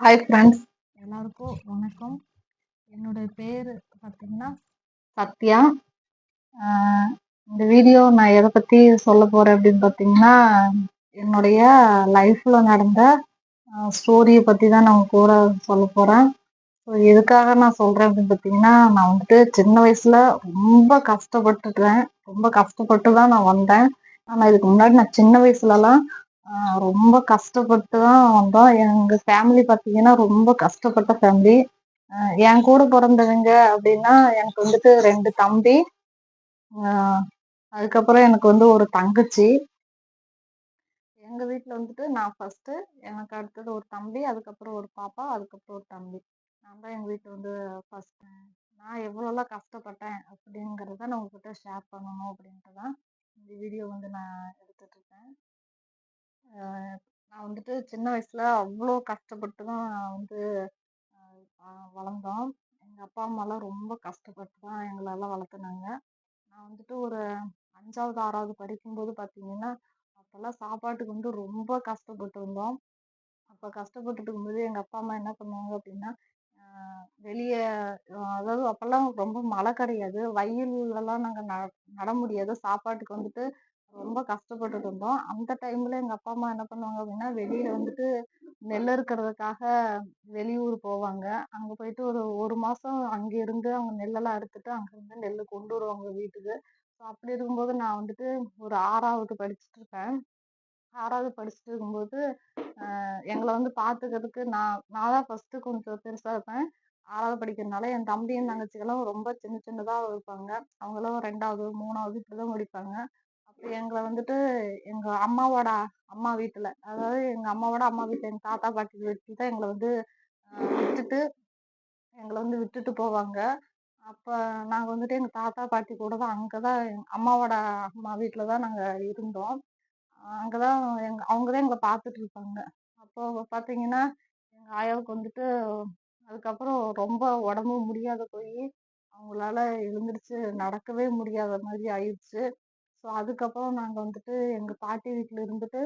Hi friends எல்லாருக்கும் வணக்கம். என்னுடைய பேர் பார்த்தீங்கன்னா சத்யா. இந்த வீடியோ நான் எதை பற்றி சொல்ல போகிறேன் அப்படின்னு பார்த்தீங்கன்னா என்னுடைய லைஃப்பில் நடந்த ஸ்டோரியை பற்றி தான் நான் கூட சொல்ல போகிறேன் ஸோ எதுக்காக நான் சொல்கிறேன் அப்படின்னு பார்த்தீங்கன்னா நான் வந்துட்டு சின்ன வயசில் ரொம்ப கஷ்டப்பட்டுட்டேன். ரொம்ப கஷ்டப்பட்டு தான் நான் வந்தேன். ஆனால் இதுக்கு முன்னாடி நான் சின்ன வயசுலலாம் ரொம்ப கஷ்டப்பட்டு தான் வந்தோம் எங்கள் ஃபேமிலி பார்த்தீங்கன்னா ரொம்ப கஷ்டப்பட்ட ஃபேமிலி என் கூட பிறந்தவங்க அப்படின்னா எனக்கு வந்துட்டு ரெண்டு தம்பி. அதுக்கப்புறம் எனக்கு வந்து ஒரு தங்கச்சி. எங்க வீட்டில் வந்துட்டு நான் ஃபர்ஸ்ட் எனக்கு அடுத்தது ஒரு தம்பி அதுக்கப்புறம் ஒரு பாப்பா அதுக்கப்புறம் ஒரு தம்பி. நான் தான் எங்க வீட்டில் வந்து ஃபர்ஸ்ட் நான் எவ்வளோலாம் கஷ்டப்பட்டேன் அப்படிங்கிறத நான் உங்ககிட்ட ஷேர் பண்ணணும் அப்படின்ட்டு தான் இந்த வீடியோ வந்து நான் எடுத்துட்டு இருக்கேன். நான் வந்துட்டு சின்ன வயசில் அவ்வளோ கஷ்டப்பட்டு தான் நான் வந்து வளர்ந்தோம். எங்கள் அப்பா அம்மாலாம் ரொம்ப கஷ்டப்பட்டு தான் எங்களெல்லாம் வளர்த்துனாங்க நான் வந்துட்டு ஒரு அஞ்சாவது ஆறாவது படிக்கும்போது பார்த்தீங்கன்னா அப்போல்லாம் சாப்பாட்டுக்கு வந்து ரொம்ப கஷ்டப்பட்டு இருந்தோம் அப்போ கஷ்டப்பட்டுட்டு இருக்கும்போது எங்கள் அப்பா அம்மா என்ன பண்ணுவாங்க அப்படின்னா வெளியே அதாவது அப்போல்லாம் ரொம்ப மழை கிடையாது. வயல்லலாம் நாங்கள் ந நட முடியாது. சாப்பாட்டுக்கு வந்துட்டு ரொம்ப கஷ்டப்பட்டுட்டு இருந்தோம். அந்த டைம்ல எங்கள் அப்பா அம்மா என்ன பண்ணுவாங்க அப்படின்னா வெளியில வந்துட்டு நெல் அறுக்கிறதுக்காக வெளியூர் போவாங்க. அங்கே போயிட்டு ஒரு ஒரு மாதம் அங்கே இருந்து அவங்க நெல்லெல்லாம் அறுத்துட்டு அங்கேருந்து நெல் கொண்டு வருவாங்க வீட்டுக்கு. ஸோ அப்படி இருக்கும்போது நான் வந்துட்டு ஒரு ஆறாவது படிச்சுட்டு இருக்கேன். ஆறாவது படிச்சுட்டு இருக்கும்போது எங்களை வந்து பார்த்துக்கிறதுக்கு நான் நான் தான் ஃபஸ்ட்டு கொஞ்சம் பெருசாக இருப்பேன். ஆறாவது படிக்கிறதுனால என் தம்பியும் தங்கச்சிகளும் ரொம்ப சின்ன சின்னதாக இருப்பாங்க. அவங்களும் ரெண்டாவது மூணாவது இப்படி தான் படிப்பாங்க எங்களை வந்துட்டு எங்கள் அம்மாவோட அம்மா வீட்டில் அதாவது எங்கள் அம்மாவோட அம்மா வீட்டில் எங்கள் தாத்தா பாட்டி வீட்டுல தான் எங்களை வந்து விட்டுட்டு எங்களை வந்து விட்டுட்டு போவாங்க. அப்போ நாங்கள் வந்துட்டு எங்கள் தாத்தா பாட்டி கூட தான் அங்கே தான் அம்மாவோட அம்மா வீட்டில் தான் நாங்கள் இருந்தோம். அங்கே தான் எங்க அவங்க தான் எங்களை பார்த்துட்டு இருப்பாங்க அப்போ பார்த்தீங்கன்னா எங்கள் ஆயாவுக்கு வந்துட்டு அதுக்கப்புறம் ரொம்ப உடம்பு முடியாத போய் அவங்களால எழுந்திரிச்சு நடக்கவே முடியாத மாதிரி ஆயிடுச்சு. ஸோ அதுக்கப்புறம் நாங்கள் வந்துட்டு எங்கள் பாட்டி வீட்டில் இருந்துட்டு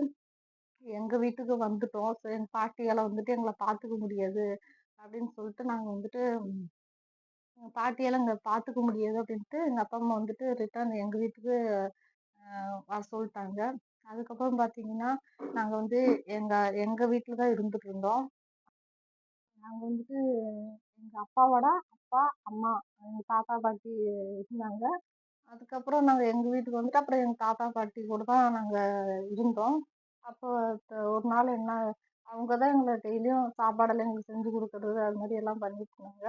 எங்கள் வீட்டுக்கு வந்துட்டோம். ஸோ எங்கள் பாட்டியால் வந்துட்டு எங்களை பார்த்துக்க முடியாது அப்படின்னு சொல்லிட்டு நாங்கள் வந்துட்டு பாட்டியால் இங்கே பார்த்துக்க முடியாது அப்படின்ட்டு எங்கள் அப்பா அம்மா வந்துட்டு ரிட்டர்ன் எங்கள் வீட்டுக்கு வர சொல்லிட்டாங்க. அதுக்கப்புறம் பார்த்தீங்கன்னா நாங்கள் வந்து எங்கள் எங்கள் வீட்டில் தான் இருந்துட்டு இருந்தோம். நாங்கள் வந்துட்டு எங்கள் அப்பாவோட அப்பா அம்மா எங்கள் தாத்தா பாட்டி இருந்தாங்க. அதுக்கப்புறம் நாங்கள் எங்கள் வீட்டுக்கு வந்துட்டு அப்புறம் எங்கள் தாத்தா பாட்டி கூட தான் நாங்கள் இருந்தோம். அப்போ ஒரு நாள் என்ன அவங்க தான் எங்களை டெய்லியும் சாப்பாடெல்லாம் எங்களுக்கு செஞ்சு கொடுக்குறது அது மாதிரி எல்லாம் பண்ணிட்டு இருந்தாங்க.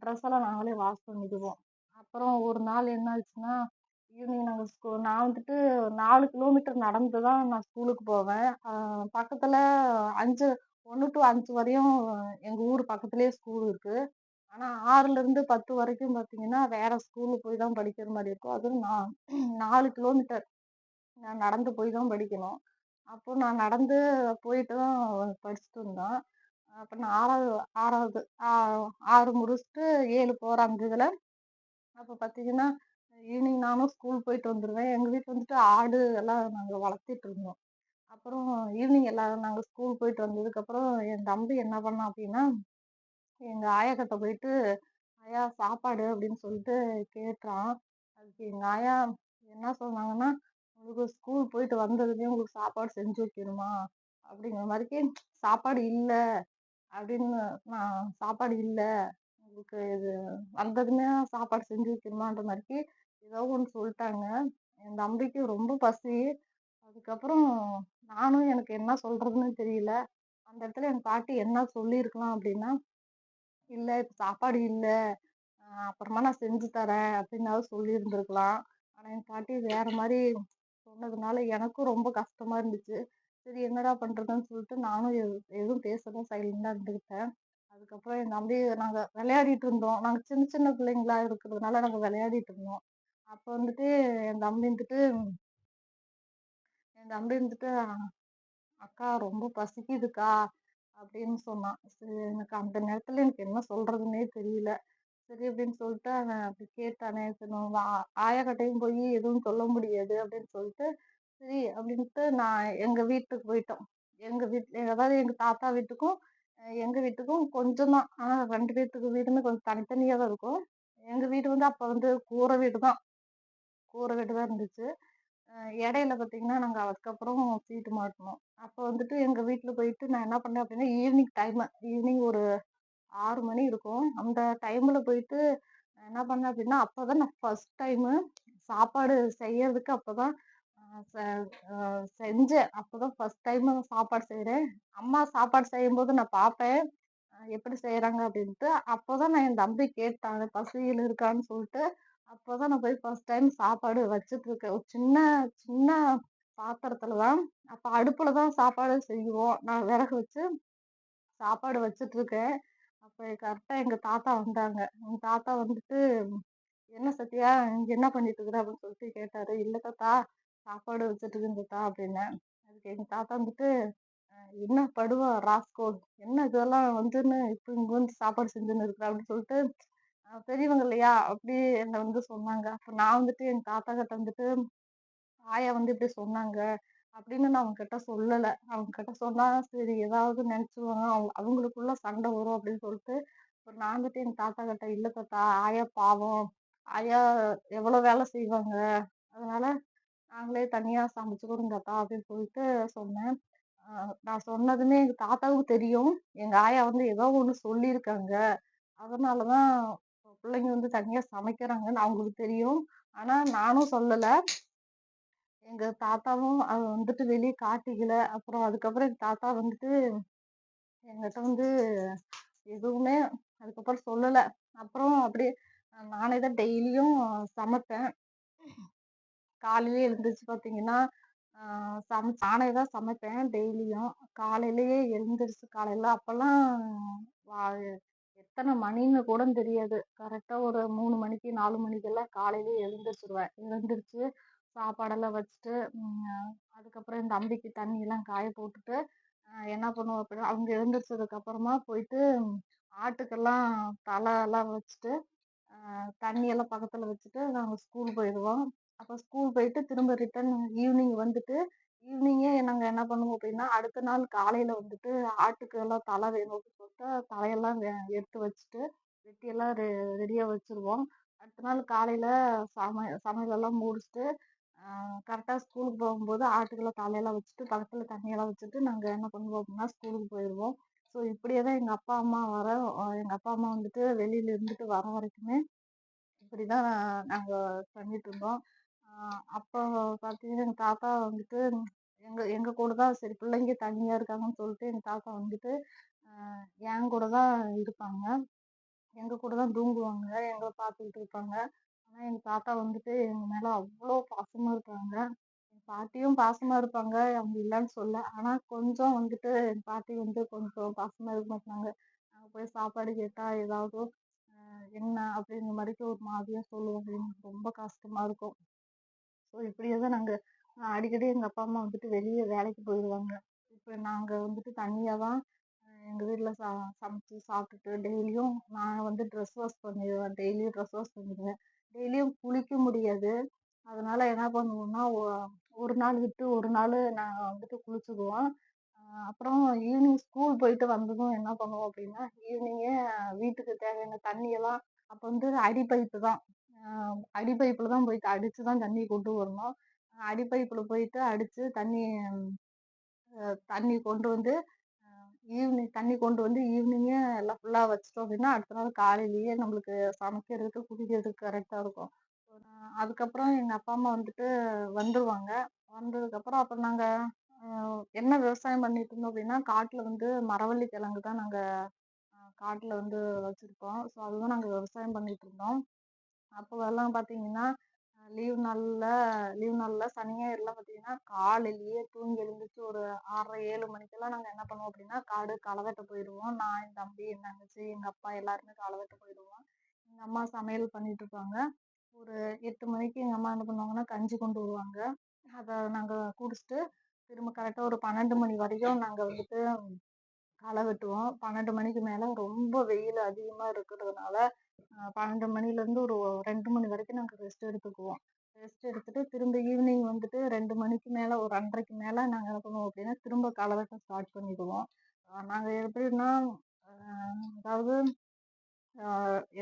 ட்ரெஸ் எல்லாம் நாங்களே வாஷ் பண்ணிடுவோம். அப்புறம் ஒரு நாள் என்ன ஆச்சுன்னா ஈவினிங் நாங்கள் ஸ்கூ நான் வந்துட்டு நாலு கிலோமீட்டர் நடந்து தான் நான் ஸ்கூலுக்கு போவேன். பக்கத்தில் அஞ்சு ஒன்று டு அஞ்சு வரையும் எங்கள் ஊர் பக்கத்துலேயே ஸ்கூல் இருக்குது ஆனால் ஆறுலேருந்து பத்து வரைக்கும் பார்த்தீங்கன்னா வேறு ஸ்கூலுக்கு போய் தான் படிக்கிற மாதிரி இருக்கும். அதுவும் நான் நாலு கிலோமீட்டர் நான் நடந்து போய் தான் படிக்கணும். அப்போ நான் நடந்து போயிட்டு தான் படிச்சுட்டு இருந்தேன் அப்போ நான் ஆறாவது ஆறாவது ஆறு முடிச்சுட்டு ஏழு போகிற அந்த இதில் அப்போ பார்த்தீங்கன்னா ஈவினிங் நானும் ஸ்கூல் போயிட்டு வந்துடுவேன் எங்கள் வீட்டில் வந்துட்டு ஆடு எல்லாம் நாங்கள் வளர்த்திட்டு இருந்தோம். அப்புறம் ஈவினிங் எல்லாம் நாங்கள் ஸ்கூல் போயிட்டு வந்ததுக்கப்புறம் என் தம்பி என்ன பண்ணான் அப்படின்னா எங்கள் ஆயாக்கிட்ட போயிட்டு ஆயா சாப்பாடு அப்படின்னு சொல்லிட்டு கேட்டான் அதுக்கு எங்கள் ஆயா என்ன சொன்னாங்கன்னா உங்களுக்கு ஸ்கூல் போயிட்டு வந்ததுலேயும் உங்களுக்கு சாப்பாடு செஞ்சு வைக்கணுமா? அப்படிங்கிற மாதிரிக்கு சாப்பாடு இல்லை அப்படின்னு நான் சாப்பாடு இல்லை. உங்களுக்கு இது வந்ததுமே சாப்பாடு செஞ்சு வைக்கணுமான்ற மாதிரிக்கு ஏதோ ஒன்று சொல்லிட்டாங்க. என் தம்பிக்கு ரொம்ப பசி. அதுக்கப்புறம் நானும் எனக்கு என்ன சொல்கிறதுன்னு தெரியல. அந்த இடத்துல என் பாட்டி என்ன சொல்லியிருக்கலாம் அப்படின்னா இல்லை இப்போ சாப்பாடு இல்லை. அப்புறமா நான் செஞ்சு தரேன் அப்படின்னாவது சொல்லியிருந்துருக்கலாம். ஆனால் என் பாட்டி வேற மாதிரி சொன்னதுனால எனக்கும் ரொம்ப கஷ்டமா இருந்துச்சு. சரி என்னடா பண்ணுறதுன்னு சொல்லிட்டு நானும் எது எதுவும் பேசதான் சைலண்டாக இருந்துக்கிட்டேன் அதுக்கப்புறம் என் தம்பி நாங்கள் விளையாடிட்டு இருந்தோம். நாங்கள் சின்ன சின்ன பிள்ளைங்களா இருக்கிறதுனால நாங்கள் விளையாடிட்டு இருந்தோம். அப்போ வந்துட்டு என் தம்பி வந்துட்டு என் தம்பி வந்துட்டு அக்கா ரொம்ப பசிக்குதுக்கா. அப்படின்னு சொன்னான். சரி எனக்கு அந்த நேரத்தில் எனக்கு என்ன சொல்றதுன்னே தெரியல. சரி அப்படின்னு சொல்லிட்டு அவன் அப்படி கேட்டானே சரி நம்ம ஆயாக்கிட்டையும் போய் எதுவும் சொல்ல முடியாது அப்படின்னு சொல்லிட்டு சரி அப்படின்ட்டு நான் எங்கள் வீட்டுக்கு போயிட்டோம். எங்கள் வீட்டில் அதாவது எங்கள் தாத்தா வீட்டுக்கும் எங்கள் எங்க வீட்டுக்கும் கொஞ்சம் தான். ஆனா ரெண்டு பேர்த்துக்கு வீடுமே கொஞ்சம் தனித்தனியா தான் இருக்கும். எங்க வீடு வந்து அப்ப வந்து கூரை வீடு தான் கூரை வீடு தான் இருந்துச்சு. இடையில பார்த்தீங்கன்னா நாங்கள் அதுக்கப்புறம் சீட்டு மாட்டினோம் அப்போ வந்துட்டு எங்கள் வீட்டில் போயிட்டு நான் என்ன பண்ணேன் அப்படின்னா ஈவினிங் டைமு ஈவினிங் ஒரு ஆறு மணி இருக்கும். அந்த டைமில் போயிட்டு என்ன பண்ணேன் அப்படின்னா அப்போ தான் நான் ஃபர்ஸ்ட் டைமு சாப்பாடு செய்யறதுக்கு அப்போ தான் செஞ்சேன். அப்போ தான் ஃபஸ்ட் டைமு சாப்பாடு செய்கிறேன் அம்மா சாப்பாடு செய்யும்போது நான் பார்ப்பேன் எப்படி செய்கிறாங்க அப்படின்ட்டு. அப்போ தான் நான் என் தம்பி கேட்டான் பசியில் இருக்கான்னு சொல்லிட்டு அப்போதான் நான் போய் ஃபர்ஸ்ட் டைம் சாப்பாடு வச்சிட்டு இருக்கேன் ஒரு சின்ன சின்ன பாத்திரத்துல தான் அப்போ அடுப்பில் தான் சாப்பாடு செய்வோம். நான் விறகு வச்சு சாப்பாடு வச்சிட்டு இருக்கேன் கரெக்டாக எங்கள் தாத்தா வந்தாங்க. எங்கள் தாத்தா வந்துட்டு என்ன சத்யா இங்கே என்ன பண்ணிட்டு இருக்கிற அப்படின்னு சொல்லிட்டு கேட்டார். இல்லை தாத்தா சாப்பாடு வச்சிட்டு தாத்தா அப்படின்னேன் அதுக்கு எங்கள் தாத்தா வந்துட்டு என்ன படுவா ராஸ்கோல்? என்ன இதெல்லாம் வந்துன்னு இப்போ இங்கே வந்து சாப்பாடு செஞ்சுன்னு இருக்கிற? அப்படின்னு சொல்லிட்டு பெரியவங்க இல்லையா? அப்படி என்னை வந்து சொன்னாங்க. அப்போ நான் வந்துட்டு எங்கள் தாத்தா கிட்ட வந்துட்டு ஆயா வந்து இப்படி சொன்னாங்க அப்படின்னு நான் அவங்க கிட்ட அவங்கக்கிட்ட அவங்க கிட்ட சொன்னா சரி ஏதாவது நினைச்சுவாங்க அவங்க அவங்களுக்குள்ள சண்டை வரும் அப்படின்னு சொல்லிட்டு அப்புறம் நான் வந்துட்டு எங்கள் தாத்தா கிட்ட இல்லை தாத்தா ஆயா பாவம். ஆயா எவ்வளோ வேலை செய்வாங்க. அதனால நாங்களே தனியாக சமைச்சுக்கிறோம் தாத்தா அப்படின்னு சொல்லிட்டு சொன்னேன். நான் சொன்னதுமே எங்கள் தாத்தாவுக்கு தெரியும். எங்கள் ஆயா வந்து ஏதோ ஒன்று சொல்லியிருக்காங்க. அதனாலதான் பிள்ளைங்க வந்து தனியா சமைக்கிறாங்கன்னு அவங்களுக்கு தெரியும். ஆனா நானும் சொல்லல. எங்க தாத்தாவும் அது வந்துட்டு வெளியே காட்டிக்கல. அப்புறம் அதுக்கப்புறம் எங்க தாத்தா வந்துட்டு எங்கிட்ட வந்து எதுவுமே அதுக்கப்புறம் சொல்லல. அப்புறம் அப்படியே நானே தான் டெய்லியும் சமைப்பேன். காலையிலே எழுந்திரிச்சு பார்த்தீங்கன்னா ஆஹ் சமை நானே தான் சமைப்பேன் டெய்லியும். காலையிலேயே எழுந்திரிச்சு காலையில அப்பெல்லாம் வா- எத்தனை மணின்னு கூட தெரியாது. கரெக்டா ஒரு மூணு மணிக்கு நாலு மணிக்கெல்லாம் காலையிலேயே எழுந்திரிச்சிருவேன். எழுந்திரிச்சு சாப்பாடெல்லாம் வச்சுட்டு அதுக்கப்புறம் என் தம்பிக்கு தண்ணி எல்லாம் காய போட்டுட்டு என்ன பண்ணுவோம் அப்படின்னா அவங்க எழுந்திரிச்சதுக்கு அப்புறமா போயிட்டு ஆட்டுக்கெல்லாம் தலைலாம் வச்சுட்டு தண்ணியெல்லாம் பக்கத்தில் பக்கத்துல வச்சுட்டு நாங்கள் ஸ்கூல் போயிடுவோம். அப்போ ஸ்கூல் போயிட்டு திரும்ப ரிட்டர்ன் ஈவினிங் வந்துட்டு ஈவினிங்கே நாங்க என்ன பண்ணுவோம் அப்படின்னா அடுத்த நாள் காலையில வந்துட்டு ஆட்டுக்கு எல்லாம் தலை வேணும் அப்படின்னு சொல்லிட்டு தலையெல்லாம் எடுத்து வச்சுட்டு வெட்டி எல்லாம் ரெ ரெடியா வச்சிருவோம். அடுத்த நாள் காலையில சம சமையல் எல்லாம் முடிச்சுட்டு கரெக்டாக ஸ்கூலுக்கு போகும்போது ஆட்டுக்கெல்லாம் தலையெல்லாம் வச்சுட்டு பக்கத்தில் தண்ணியெல்லாம் வச்சுட்டு நாங்கள் என்ன பண்ணுவோம் அப்படின்னா ஸ்கூலுக்கு போயிடுவோம் ஸோ இப்படியே தான் எங்கள் அப்பா அம்மா வர எங்கள் அப்பா அம்மா வந்துட்டு வெளியில இருந்துட்டு வர வரைக்குமே இப்படி தான் பண்ணிட்டு இருந்தோம். அப்போ பார்த்தீங்கன்னா எங்கள் தாத்தா வந்துட்டு எங்கள் எங்கள் கூட தான் சரி பிள்ளைங்க தனியாக இருக்காங்கன்னு சொல்லிட்டு எங்கள் தாத்தா வந்துட்டு என் கூட தான் இருப்பாங்க. எங்கள் கூட தான் தூங்குவாங்க எங்களை பார்த்துக்கிட்டு இருப்பாங்க. ஆனால் எங்கள் தாத்தா வந்துட்டு எங்கள் மேலே அவ்வளோ பாசமாக இருப்பாங்க எங்கள் பாட்டியும் பாசமாக இருப்பாங்க அவங்க இல்லைன்னு சொல்ல. ஆனால் கொஞ்சம் வந்துட்டு எங்கள் பாட்டி வந்து கொஞ்சம் பாசமாக இருக்க மாட்டாங்க. நாங்கள் போய் சாப்பாடு கேட்டால் ஏதாவது என்ன அப்படிங்கிற மாதிரிக்கு ஒரு மாதிரியாக சொல்லுவாங்க. எனக்கு ரொம்ப கஷ்டமாக இருக்கும். ஸோ இப்படியே தான் நாங்கள் அடிக்கடி எங்கள் அப்பா அம்மா வந்துட்டு வெளியே வேலைக்கு போயிடுவாங்க இப்போ நாங்கள் வந்துட்டு தனியாக தான் எங்கள் வீட்டில் சா ச சாப்பிட்டுட்டு டெய்லியும் நான் வந்து ட்ரெஸ் வாஷ் பண்ணிடுவேன் டெய்லியும் ட்ரெஸ் வாஷ் பண்ணிடுவேன் டெய்லியும் குளிக்க முடியாது. அதனால் என்ன பண்ணுவோம்னா ஒரு நாள் விட்டு ஒரு நாள் நாங்கள் வந்துட்டு குளிச்சுக்குவோம். அப்புறம் ஈவினிங் ஸ்கூல் போயிட்டு வந்ததும் என்ன பண்ணுவோம் அப்படின்னா ஈவினிங்கே வீட்டுக்கு தேவையான தண்ணியெல்லாம் அப்போ வந்து அடி பைப்பு தான். அடி பைப்பில் தான் போயிட்டு அடித்து தான் தண்ணி கொண்டு வரணும். அடி பைப்பில் போயிட்டு அடித்து தண்ணி தண்ணி கொண்டு வந்து ஈவினிங் தண்ணி கொண்டு வந்து ஈவினிங்கே எல்லாம் ஃபுல்லாக வச்சிட்டோம் அப்படின்னா அடுத்த நாள் காலையிலேயே நம்மளுக்கு சமைக்கிறதுக்கு குடிக்கிறதுக்கு கரெக்டாக இருக்கும். அதுக்கப்புறம் எங்கள் அப்பா அம்மா வந்துட்டு வந்துடுவாங்க வந்ததுக்கப்புறம் அப்புறம் நாங்கள் என்ன விவசாயம் பண்ணிட்டு இருந்தோம் அப்படின்னா காட்டில் வந்து மரவள்ளி கிழங்கு தான் நாங்கள் காட்டில் வந்து வச்சுருக்கோம். ஸோ அதுதான் நாங்கள் விவசாயம் பண்ணிட்டு இருந்தோம். அப்போதெல்லாம் பார்த்தீங்கன்னா லீவ் நாளில் லீவ் நாளில் சனி ஞாயிறுலாம் பார்த்தீங்கன்னா காலையிலேயே தூங்கி எழுந்திரிச்சு ஒரு ஆறரை ஏழு மணிக்கெல்லாம் நாங்கள் என்ன பண்ணுவோம் அப்படின்னா காடு களை வெட்ட போயிடுவோம் நான் என் தம்பி என் தங்கச்சி எங்கள் அப்பா எல்லாருமே களை வெட்ட போயிடுவோம் எங்கள் அம்மா சமையல் பண்ணிட்டு இருப்பாங்க. ஒரு எட்டு மணிக்கு எங்கள் அம்மா என்ன பண்ணுவாங்கன்னா கஞ்சி கொண்டு வருவாங்க. அதை நாங்கள் குடிச்சிட்டு திரும்ப கரெக்டாக ஒரு பன்னெண்டு மணி வரைக்கும் நாங்கள் வந்துட்டு களை வெட்டுவோம் பன்னெண்டு மணிக்கு மேலே ரொம்ப வெயில் அதிகமாக இருக்கிறதுனால பன்னெண்டு மணில இருந்து ஒரு ரெண்டு மணி வரைக்கும் நாங்கள் ரெஸ்ட் எடுத்துக்குவோம். ரெஸ்ட் எடுத்துட்டு திரும்ப ஈவினிங் வந்துட்டு ரெண்டு மணிக்கு மேலே ஒரு ரெண்டரைக்கு மேலே நாங்கள் என்ன பண்ணுவோம் அப்படின்னா திரும்ப களை ஸ்டார்ட் பண்ணிடுவோம். நாங்க எப்படின்னா அதாவது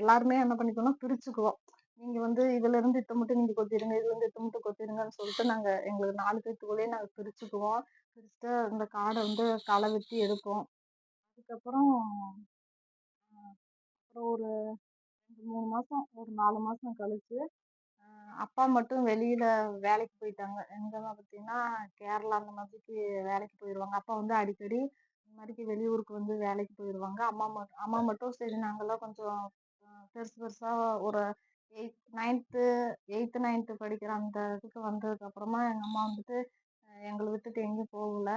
எல்லாருமே என்ன பண்ணிக்கணும் பிரிச்சுக்குவோம். நீங்க வந்து இதுல இருந்து இத்த மட்டும் நீங்க கொத்திடுங்க இதுல இருந்து இத்த மட்டும் கொத்திடுங்கன்னு சொல்லிட்டு நாங்க எங்களுக்கு நாலு பேத்துக்குள்ளேயே நாங்க பிரிச்சுக்குவோம். பிரிச்சுட்டு இந்த காடை வந்து களை வெட்டி எடுப்போம். அதுக்கப்புறம் அப்புறம் ஒரு மூணு மாதம் ஒரு நாலு மாதம் கழிச்சு அப்பா மட்டும் வெளியில் வேலைக்கு போயிட்டாங்க. எங்கே பார்த்தீங்கன்னா கேரளா அந்த மாதிரிக்கு வேலைக்கு போயிடுவாங்க அப்பா வந்து அடிக்கடி இந்த மாதிரிக்கு வெளியூருக்கு வந்து வேலைக்கு போயிடுவாங்க அம்மா மட்டும் அம்மா மட்டும் சரி நாங்கள்லாம் கொஞ்சம் பெருசு பெருசாக ஒரு எயித் நைன்த்து எயித்து நைன்த்து படிக்கிற அந்த இதுக்கு வந்ததுக்கப்புறமா எங்கள் அம்மா வந்துட்டு எங்களை விட்டுட்டு எங்கேயும் போகல.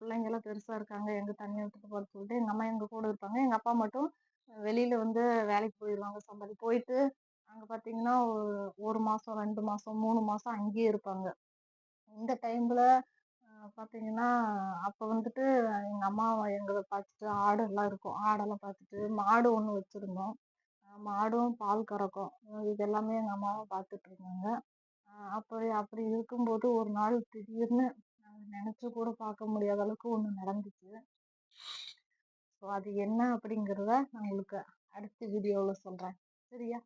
பிள்ளைங்கெல்லாம் பெருசாக இருக்காங்க எங்கள் தண்ணி விட்டுட்டு போக சொல்லிட்டு எங்கள் அம்மா எங்கள் கூட இருப்பாங்க. எங்கள் அப்பா மட்டும் வெளியில வந்து வேலைக்கு போயிடுவாங்க சம்பாதி போயிட்டு அங்கே பார்த்திங்கன்னா ஒரு மாசம் ரெண்டு மாசம் மூணு மாசம் அங்கேயே இருப்பாங்க. இந்த டைம்ல பார்த்தீங்கன்னா அப்போ வந்துட்டு எங்கள் அம்மா எங்களை பார்த்துட்டு ஆடெல்லாம் இருக்கும். ஆடெல்லாம் பார்த்துட்டு மாடு ஒன்று வச்சுருந்தோம். மாடும் பால் கறக்கும். இது எல்லாமே எங்கள் அம்மாவும் பார்த்துட்டு இருந்தாங்க. அப்படி அப்படி இருக்கும்போது ஒரு நாள் திடீர்னு நாங்கள் நினச்சி கூட பார்க்க முடியாத அளவுக்கு ஒன்று நடந்துச்சு. ஸோ அது என்ன அப்படிங்கிறத நான் உங்களுக்கு அடுத்த வீடியோவில் சொல்கிறேன் சரியா?